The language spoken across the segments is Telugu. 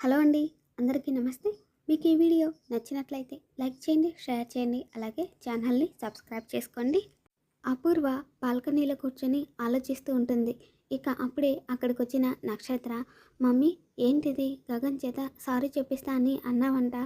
హలో అండి అందరికీ నమస్తే. మీకు ఈ వీడియో నచ్చినట్లయితే లైక్ చేయండి షేర్ చేయండి అలాగే ఛానల్ని సబ్స్క్రైబ్ చేసుకోండి. అపూర్వ బాల్కనీలో కూర్చొని ఆలోచిస్తూ ఉంటుంది ఇక అప్పుడే అక్కడికి వచ్చిన నక్షత్ర మమ్మీ ఏంటిది? గగన్ చేత సారీ చెప్పిస్తా అని అన్నావంట.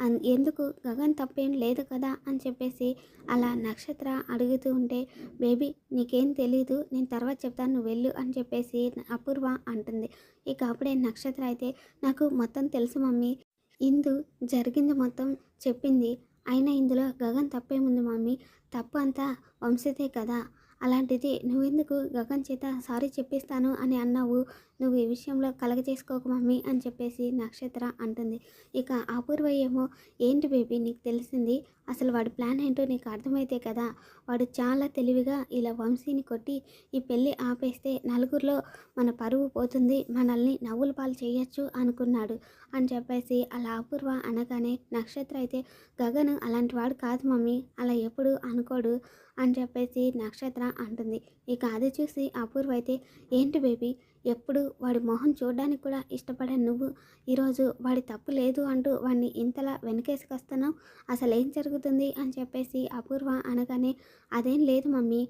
అన్- ఎందుకు? గగన్ తప్పేం లేదు కదా? అని చెప్పేసి అలా నక్షత్ర అడుగుతూ ఉంటే బేబీ నీకేం తెలీదు. నేను తర్వాత చెప్తాను నువ్వు వెళ్ళు అని చెప్పేసి అపూర్వ అంటుంది. ఇక అప్పుడే నక్షత్ర అయితే నాకు మొత్తం తెలుసు మమ్మీ. ఇందు జరిగింది మొత్తం చెప్పింది. అయినా ఇందులో గగన్ తప్పేముంది మమ్మీ? తప్పు అంతా వంశతే కదా? అలాంటిది నువ్వెందుకు గగన్ చేత సారీ చెప్పిస్తాను అని అన్నావు? నువ్వు ఈ విషయంలో కలగ చేసుకోకు మమ్మీ అని చెప్పేసి నక్షత్ర అంటుంది. ఇక అపూర్వ ఏమో ఏంటి బేబీ నీకు తెలిసింది? అసలు వాడి ప్లాన్ ఏంటో నీకు అర్థమైతే కదా? వాడు చాలా తెలివిగా ఇలా వంశీని కొట్టి ఈ పెళ్ళి ఆపేస్తే నలుగురిలో మన పరువు పోతుంది మనల్ని నవ్వుల పాలు చేయొచ్చు అనుకున్నాడు అని చెప్పేసి అలా అపూర్వ అనగానే నక్షత్ర అయితే గగన్ అలాంటి వాడు కాదు మమ్మీ అలా ఎప్పుడు అనుకోడు. అని చెప్పేసి నక్షత్ర అంటుంది. ఇక అది చూసి అపూర్వ అయితే ఏంటి బేబీ ఎప్పుడు వాడి మొహం చూడడానికి కూడా ఇష్టపడే నువ్వు? ఈరోజు వాడి తప్పు లేదు అంటూ వాడిని ఇంతలా వెనకేసుకొస్తున్నావు అసలు ఏం జరుగుతుంది? అని చెప్పేసి అపూర్వ అనగానే అదేం లేదు మమ్మీ.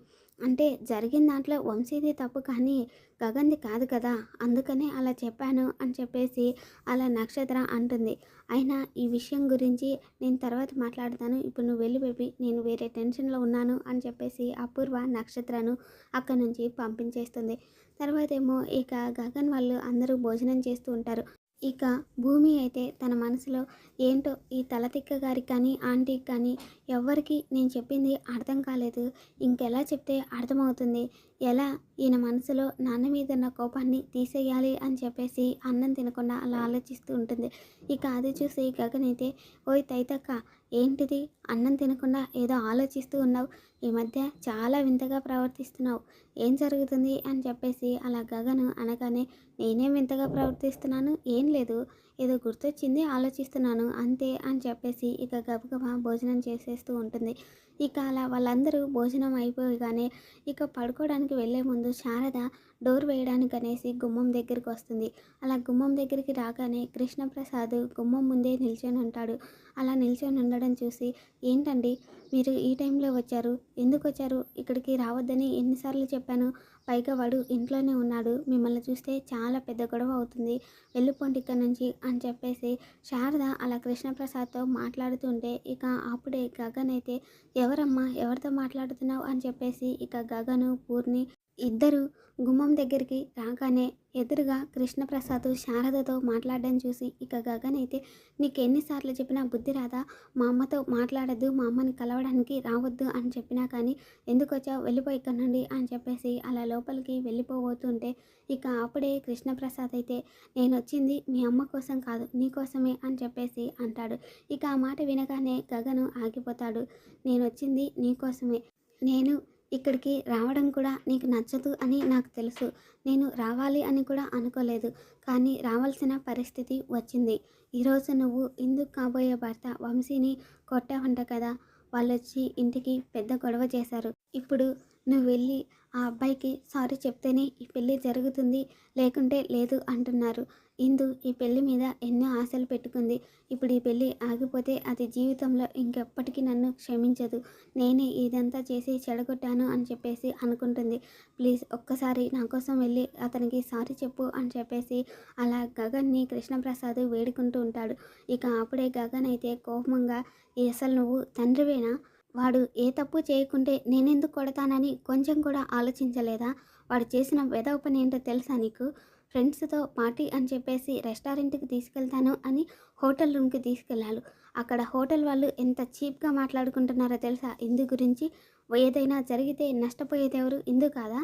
అంటే జరిగిన దాంట్లో వంశీది తప్పు కానీ గగన్ది కాదు కదా అందుకనే అలా చెప్పాను అని చెప్పేసి అలా నక్షత్ర అంటుంది. అయినా ఈ విషయం గురించి నేను తర్వాత మాట్లాడతాను. ఇప్పుడు నువ్వు వెళ్ళి బేబీ నేను వేరే టెన్షన్లో ఉన్నాను అని చెప్పేసి అపూర్వ నక్షత్రను అక్కడి నుంచి పంపించేస్తుంది. తర్వాత ఏమో ఇక గగన్ వాళ్ళు అందరూ భోజనం చేస్తూ ఉంటారు. ఇక భూమి అయితే తన మనసులో ఏంటో ఈ తలతిక్క గారికి కానీ ఆంటీకి కానీ ఎవ్వరికి నేను చెప్పింది అర్థం కాలేదు. ఇంకెలా చెప్తే అర్థమవుతుంది? ఎలా ఈయన మనసులో నాన్న మీద ఉన్న కోపాన్ని తీసేయాలి అని చెప్పేసి అన్నం తినకుండా అలా ఆలోచిస్తూ ఉంటుంది. ఇక అది చూసి గగన్ అయితే ఓయ్ తైతక్క ఏంటిది? అన్నం తినకుండా ఏదో ఆలోచిస్తూ ఉన్నావు. ఈ మధ్య చాలా వింతగా ప్రవర్తిస్తున్నావు. ఏం జరుగుతుంది? అని చెప్పేసి అలా గగను అనగానే నేనేం వింతగా ప్రవర్తిస్తున్నాను? ఏం లేదు. ఏదో గుర్తొచ్చింది ఆలోచిస్తున్నాను అంతే అని చెప్పేసి ఇక గబగబా భోజనం చేసేస్తూ ఉంటుంది. ఇక అలా వాళ్ళందరూ భోజనం అయిపోగానే ఇక పడుకోవడానికి వెళ్ళే ముందు శారద డోర్ వేయడానికి అనేసి గుమ్మం దగ్గరికి వస్తుంది. అలా గుమ్మం దగ్గరికి రాగానే కృష్ణప్రసాద్ గుమ్మం ముందే నిల్చొని ఉంటాడు. అలా నిల్చొని ఉండడం చూసి ఏంటండి? మీరు ఈ టైంలో వచ్చారు? ఎందుకు వచ్చారు ఇక్కడికి రావద్దని ఎన్నిసార్లు చెప్పాను. పైగా వాడు ఇంట్లోనే ఉన్నాడు. మిమ్మల్ని చూస్తే చాలా పెద్ద గొడవ అవుతుంది. వెళ్ళిపోండి ఇక్కడ నుంచి అని చెప్పేసి శారద అలా కృష్ణప్రసాద్తో మాట్లాడుతుంటే ఇక అప్పుడే గగన్ అయితే ఎవరమ్మా? ఎవరితో మాట్లాడుతున్నావు? అని చెప్పేసి ఇక గగను పూర్ణి ఇద్దరు గుమ్మం దగ్గరికి రాగానే ఎదురుగా కృష్ణప్రసాద్ శారదతో మాట్లాడడం చూసి ఇక గగన్ అయితే నీకు ఎన్నిసార్లు చెప్పినా బుద్ధి రాదా? మా అమ్మతో మాట్లాడద్దు మా అమ్మని కలవడానికి రావద్దు అని చెప్పినా కానీ ఎందుకు వచ్చావు వెళ్ళిపోయి ఇక్కడ నుండి అని చెప్పేసి అలా లోపలికి వెళ్ళిపోబోతుంటే ఇక అప్పుడే కృష్ణప్రసాద్ అయితే నేను వచ్చింది మీ అమ్మ కోసం కాదు నీ కోసమే అని చెప్పేసి అంటాడు. ఇక ఆ మాట వినగానే గగను ఆగిపోతాడు. నేను వచ్చింది నీ కోసమే నేను ఇక్కడికి రావడం కూడా నీకు నచ్చదు అని నాకు తెలుసు. నేను రావాలి అని కూడా అనుకోలేదు. కానీ రావాల్సిన పరిస్థితి వచ్చింది. ఈరోజు నువ్వు ఇందుకు కాబోయే భర్త వంశీని కొట్టావంట కదా. వాళ్ళు వచ్చి ఇంటికి పెద్ద గొడవ చేశారు. ఇప్పుడు నువ్వు వెళ్ళి ఆ అబ్బాయికి సారీ చెప్తేనే ఈ పెళ్ళి జరుగుతుంది లేకుంటే లేదు అంటున్నారు. ఇందు ఈ పెళ్ళి మీద ఎన్నో ఆశలు పెట్టుకుంది. ఇప్పుడు ఈ పెళ్ళి ఆగిపోతే అది జీవితంలో ఇంకెప్పటికీ నన్ను క్షమించదు. నేనే ఇదంతా చేసి చెడగొట్టాను అని చెప్పేసి అనుకుంటుంది. ప్లీజ్ ఒక్కసారి నా కోసం వెళ్ళి అతనికి సారీ చెప్పు అని చెప్పేసి అలా గగన్ని కృష్ణప్రసాద్ వేడుకుంటూ ఉంటాడు. ఇక అప్పుడే గగన్ అయితే కోపంగా "ఈ అసలు నువ్వు తండ్రివేనా? వాడు ఏ తప్పు చేయకుంటే నేనెందుకు కొడతానని కొంచెం కూడా ఆలోచించలేదా? వాడు చేసిన వెధవ పని ఏంటో తెలుసా నీకు? ఫ్రెండ్స్తో పార్టీ అని చెప్పేసి రెస్టారెంట్కి తీసుకెళ్తాను అని హోటల్ రూమ్కి తీసుకెళ్ళాడు. అక్కడ హోటల్ వాళ్ళు ఎంత చీప్గా మాట్లాడుకుంటున్నారో తెలుసా? ఇందు గురించి ఏదైనా జరిగితే నష్టపోయేదెవరు? ఇందు కాదా?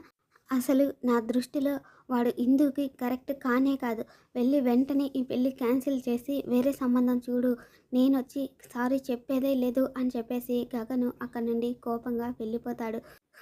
అసలు నా దృష్టిలో వాడు ఇందుకి కరెక్ట్ కానే కాదు. వెళ్ళి వెంటనే ఈ పెళ్ళి క్యాన్సిల్ చేసి వేరే సంబంధం చూడు. నేను వచ్చి సారీ చెప్పేదే లేదు అని చెప్పేసి గగను అక్కడి నుండి కోపంగా వెళ్ళిపోతాడు.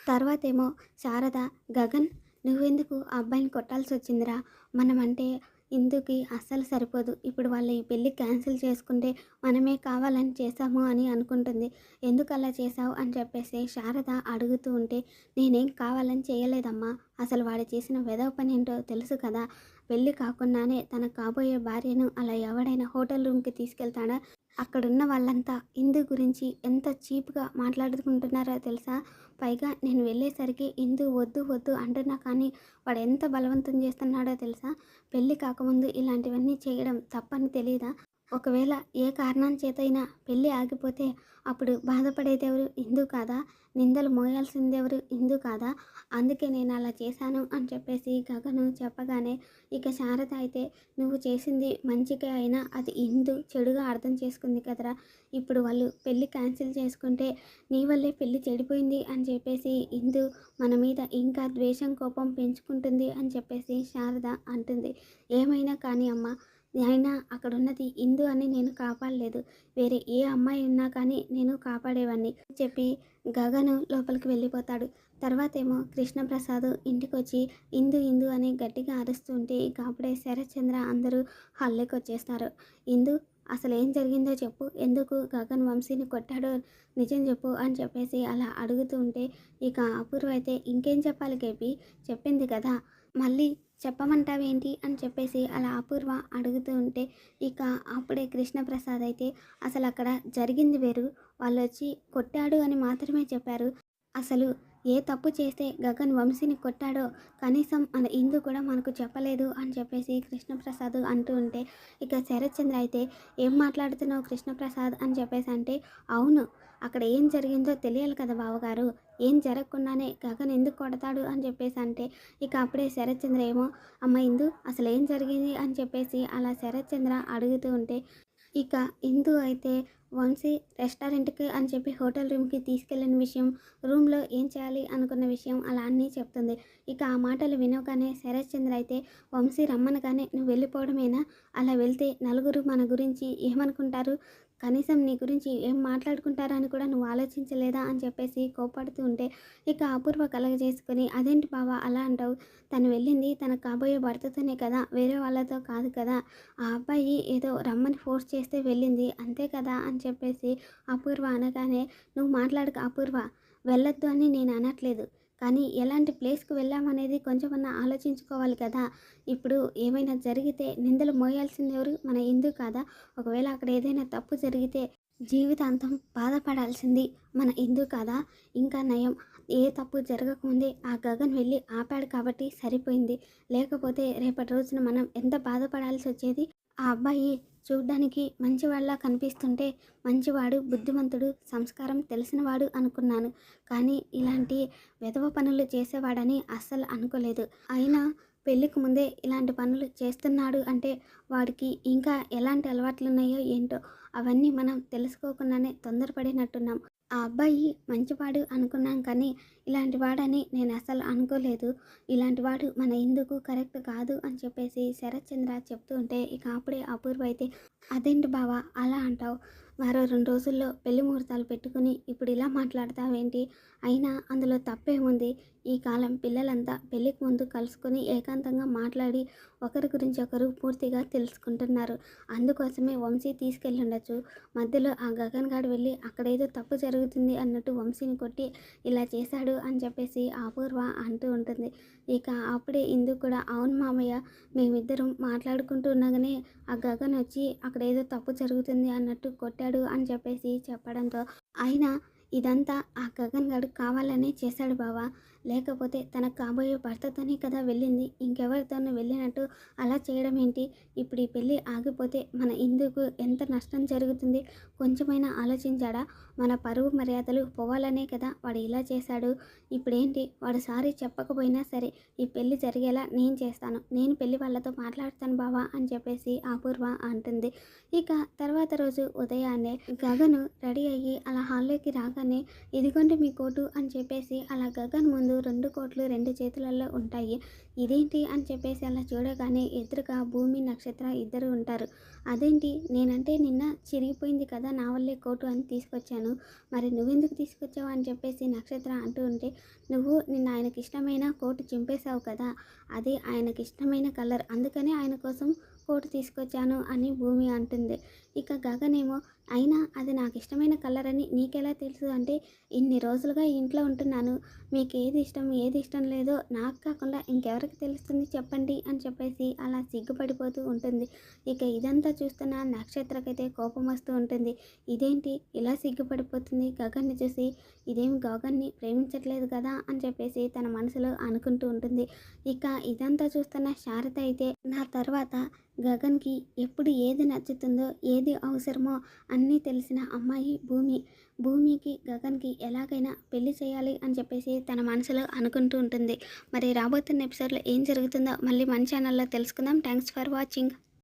తర్వాత ఏమో శారద గగన్ నువ్వెందుకు ఆ అబ్బాయిని కొట్టాల్సి వచ్చిందిరా మనమంటే ఇందుకి అస్సలు సరిపోదు. ఇప్పుడు వాళ్ళు ఈ పెళ్ళి క్యాన్సిల్ చేసుకుంటే మనమే కావాలని చేశాము అని అనుకుంటుంది. ఎందుకు అలా చేశావు అని చెప్పేసి శారద అడుగుతూ ఉంటే నేనేం కావాలని చేయలేదమ్మా. అసలు వాడు చేసిన వెధవ పని ఏంటో తెలుసు కదా? పెళ్ళి కాకుండానే తన కాబోయే భార్యను అలా ఎవడైనా హోటల్ రూమ్కి తీసుకెళ్తాడా? అక్కడున్న వాళ్ళంతా ఇందు గురించి ఎంత చీప్గా మాట్లాడుకుంటున్నారో తెలుసా? పైగా నేను వెళ్ళేసరికి ఇందు వద్దు వద్దు అంటున్నా కానీ వాడు ఎంత బలవంతం చేస్తున్నాడో తెలుసా? పెళ్ళి కాకముందు ఇలాంటివన్నీ చేయడం తప్పని తెలియదా ఒకవేళ ఏ కారణం చేతైనా పెళ్ళి ఆగిపోతే అప్పుడు బాధపడేదెవరు? ఇందు కాదా? నిందలు మోయాల్సిందెవరు? ఇందు కాదా? అందుకే నేను అలా చేశాను అని చెప్పేసి గగను చెప్పగానే ఇక శారద అయితే నువ్వు చేసింది మంచిగా అయినా అది ఇందు చెడుగా అర్థం చేసుకుంది కదరా. ఇప్పుడు వాళ్ళు పెళ్ళి క్యాన్సిల్ చేసుకుంటే నీ వల్లే పెళ్ళి చెడిపోయింది అని చెప్పేసి ఇందు మన మీద ఇంకా ద్వేషం కోపం పెంచుకుంటుంది అని చెప్పేసి శారద అంటుంది. ఏమైనా కానీ అమ్మ అయినా అక్కడ ఉన్నది ఇందు అని నేను కాపాడలేదు. వేరే ఏ అమ్మాయి ఉన్నా కానీ నేను కాపాడేవాడిని చెప్పి గగను లోపలికి వెళ్ళిపోతాడు. తర్వాత ఏమో కృష్ణప్రసాద్ ఇంటికి వచ్చి ఇందు ఇందు అని గట్టిగా అరుస్తుంటే ఇక అప్పుడే శరత్చంద్ర అందరూ హల్లేకి వచ్చేస్తారు ఇందు అసలు ఏం జరిగిందో చెప్పు. ఎందుకు గగన్ వంశీని కొట్టాడో నిజం చెప్పు అని చెప్పేసి అలా అడుగుతుంటే ఇక అపూర్వ అయితే ఇంకేం చెప్పాలి కేపి చెప్పింది కదా. మళ్ళీ చెప్పమంటావేంటి అని చెప్పేసి అలా అపూర్వ అడుగుతూ ఉంటే ఇక అప్పుడే కృష్ణప్రసాద్ అయితే అసలు అక్కడ జరిగింది వేరు. వాళ్ళు వచ్చి కొట్టాడు అని మాత్రమే చెప్పారు. అసలు ఏ తప్పు చేస్తే గగన్ వంశీని కొట్టాడో కనీసం మన ఇందు కూడా మనకు చెప్పలేదు అని చెప్పేసి కృష్ణప్రసాద్ అంటూ ఉంటే ఇక శరత్చంద్ర అయితే ఏం మాట్లాడుతున్నావు కృష్ణప్రసాద్ అని చెప్పేసి అంటే అవును అక్కడ ఏం జరిగిందో తెలియాలి కదా బావగారు ఏం జరగకుండానే గగన్ ఎందుకు కొడతాడు అని చెప్పేసి అంటే ఇక అప్పుడే శరత్చంద్ర ఏమో అమ్మ ఇందు అసలు ఏం జరిగింది అని చెప్పేసి అలా శరత్చంద్ర అడుగుతూ ఉంటే ఇక ఇందు అయితే వంశీ రెస్టారెంట్కి అని చెప్పి హోటల్ రూమ్కి తీసుకెళ్ళిన విషయం రూమ్లో ఏం చేయాలి అనుకున్న విషయం అలా అన్నీ చెప్తుంది. ఇక ఆ మాటలు వినవుగానే శరత్ చంద్ర అయితే వంశీ రమ్మనగానే నువ్వు వెళ్ళిపోవడమేనా? అలా వెళ్తే నలుగురు మన గురించి ఏమనుకుంటారు? కనీసం నీ గురించి ఏం మాట్లాడుకుంటారా అని కూడా నువ్వు ఆలోచించలేదా అని చెప్పేసి కోపడుతూ ఉంటే ఇక అపూర్వ కలగజేసుకొని అదేంటి బావా అలా అంటావు? తను వెళ్ళింది తన కాబోయే భర్తతోనే కదా వేరే వాళ్ళతో కాదు కదా. ఆ అబ్బాయి ఏదో రమ్మని ఫోర్స్ చేస్తే వెళ్ళింది అంతే కదా అని చెప్పేసి అపూర్వ అనగానే నువ్వు మాట్లాడక అపూర్వ వెళ్ళొద్దు అని నేను అనట్లేదు. కానీ ఎలాంటి ప్లేస్కి వెళ్ళామనేది కొంచెమన్నా ఆలోచించుకోవాలి కదా. ఇప్పుడు ఏమైనా జరిగితే నిందలు మోయాల్సింది ఎవరు? మన హిందూ కాదా? ఒకవేళ అక్కడ ఏదైనా తప్పు జరిగితే జీవితాంతం బాధపడాల్సింది మన హిందూ కాదా? ఇంకా నయం. ఏ తప్పు జరగకముందే ఆ గగన్ వెళ్ళి ఆపాడు కాబట్టి సరిపోయింది. లేకపోతే రేపటి రోజున మనం ఎంత బాధపడాల్సి వచ్చేది? ఆ అబ్బాయి చూడ్డానికి మంచివాడిలా కనిపిస్తుంటే మంచివాడు బుద్ధిమంతుడు సంస్కారం తెలిసినవాడు అనుకున్నాను. కానీ ఇలాంటి విధవ పనులు చేసేవాడని అస్సలు అనుకోలేదు. అయినా పెళ్ళికి ముందే ఇలాంటి పనులు చేస్తున్నాడు అంటే వాడికి ఇంకా ఎలాంటి అలవాట్లు ఉన్నాయో ఏంటో అవన్నీ మనం తెలుసుకోకుండానే తొందరపడినట్టున్నాం. ఆ అబ్బాయి మంచివాడు అనుకున్నాం కానీ ఇలాంటి వాడని నేను అసలు అనుకోలేదు. ఇలాంటి వాడు మన ఇందుకు కరెక్ట్ కాదు అని చెప్పేసి శరత్చంద్ర చెప్తూ ఉంటే ఇక అప్పుడే అపూర్వ అయితే అదేంటి బావా అలా అంటావు? మరో రెండు రోజుల్లో పెళ్ళి ముహూర్తాలు పెట్టుకుని ఇప్పుడు ఇలా మాట్లాడతావేంటి? అయినా అందులో తప్పేముంది? ఈ కాలం పిల్లలంతా పెళ్ళికి ముందు కలుసుకొని ఏకాంతంగా మాట్లాడి ఒకరి గురించి ఒకరు పూర్తిగా తెలుసుకుంటున్నారు. అందుకోసమే వంశీ తీసుకెళ్ళుండొచ్చు. మధ్యలో ఆ గగన్ గారు వెళ్ళి అక్కడ ఏదో తప్పు జరుగుతుంది అన్నట్టు వంశీని కొట్టి ఇలా చేశాడు అని చెప్పేసి అపూర్వ అంటూ ఉంటుంది. ఇక అప్పుడే ఇందు కూడా అవును మామయ్య మేమిద్దరం మాట్లాడుకుంటూ ఉండగానే ఆ గగన్ వచ్చి అక్కడ ఏదో తప్పు జరుగుతుంది అన్నట్టు కొట్టాడు అని చెప్పేసి చెప్పడంతో అయినా ఇదంతా ఆ గగన్ గడు కావాలనే చేశాడు బావా. లేకపోతే తన కాబోయే భర్తతోనే కదా వెళ్ళింది. ఇంకెవరితోనూ వెళ్ళినట్టు అలా చేయడం ఏంటి ఇప్పుడు ఈ పెళ్ళి ఆగిపోతే మన ఇందుకు ఎంత నష్టం జరుగుతుంది? కొంచెమైనా ఆలోచించాడా? మన పరువు మర్యాదలు పోవాలనే కదా వాడు ఇలా చేశాడు. ఇప్పుడేంటి? వాడు సారీ చెప్పకపోయినా సరే ఈ పెళ్ళి జరిగేలా నేను చేస్తాను. నేను పెళ్ళి వాళ్ళతో మాట్లాడతాను బావా అని చెప్పేసి అపూర్వ అంటుంది. ఇక తర్వాత రోజు ఉదయాన్నే గగను రెడీ అయ్యి అలా హాల్లోకి రాగానే ఇదిగోండి మీ కోటు అని చెప్పేసి అలా గగన్ ముందు రెండు కోట్లు రెండు చేతులలో ఉంటాయి. ఇదేంటి అని చెప్పేసి అలా చూడగానే ఎదురుగా భూమి నక్షత్ర ఇద్దరు ఉంటారు. అదేంటి? నేనంటే నిన్న చిరిగిపోయింది కదా నా వల్లే కోటు అని తీసుకొచ్చాను. మరి నువ్వెందుకు తీసుకొచ్చావు అని చెప్పేసి నక్షత్ర అంటూ ఉంటే నువ్వు నిన్న ఆయనకి ఇష్టమైన కోటు చింపేశావు కదా అది ఆయనకి ఇష్టమైన కలర్. అందుకనే ఆయన కోసం కోటు తీసుకొచ్చాను అని భూమి అంటుంది. ఇక గగనేమో అయినా అది నాకు ఇష్టమైన కలర్ అని నీకెలా తెలుసు? అంటే ఇన్ని రోజులుగా ఇంట్లో ఉంటున్నాను. మీకు ఏది ఇష్టం ఏది ఇష్టం లేదో నాకు కాకుండా ఇంకెవరికి తెలుస్తుంది చెప్పండి అని చెప్పేసి అలా సిగ్గుపడిపోతూ ఉంటుంది. ఇక ఇదంతా చూస్తున్న నక్షత్రకైతే కోపం వస్తూ ఉంటుంది. ఇదేంటి? ఇలా సిగ్గుపడిపోతుంది గగన్ని చూసి. ఇదేమి గగన్ని ప్రేమించట్లేదు కదా అని చెప్పేసి తన మనసులో అనుకుంటూ ఉంటుంది. ఇక ఇదంతా చూస్తున్న శారద అయితే నా తర్వాత గగన్కి ఎప్పుడు ఏది నచ్చుతుందో ఏది అవసరమో అన్నీ తెలిసిన అమ్మాయి భూమి. భూమికి గగన్కి ఎలాగైనా పెళ్ళి చేయాలి అని చెప్పేసి తన మనసులో అనుకుంటూ ఉంటుంది. మరి రాబోతున్న ఎపిసోడ్లో ఏం జరుగుతుందో మళ్ళీ మన ఛానల్లో తెలుసుకుందాం. Thanks for watching.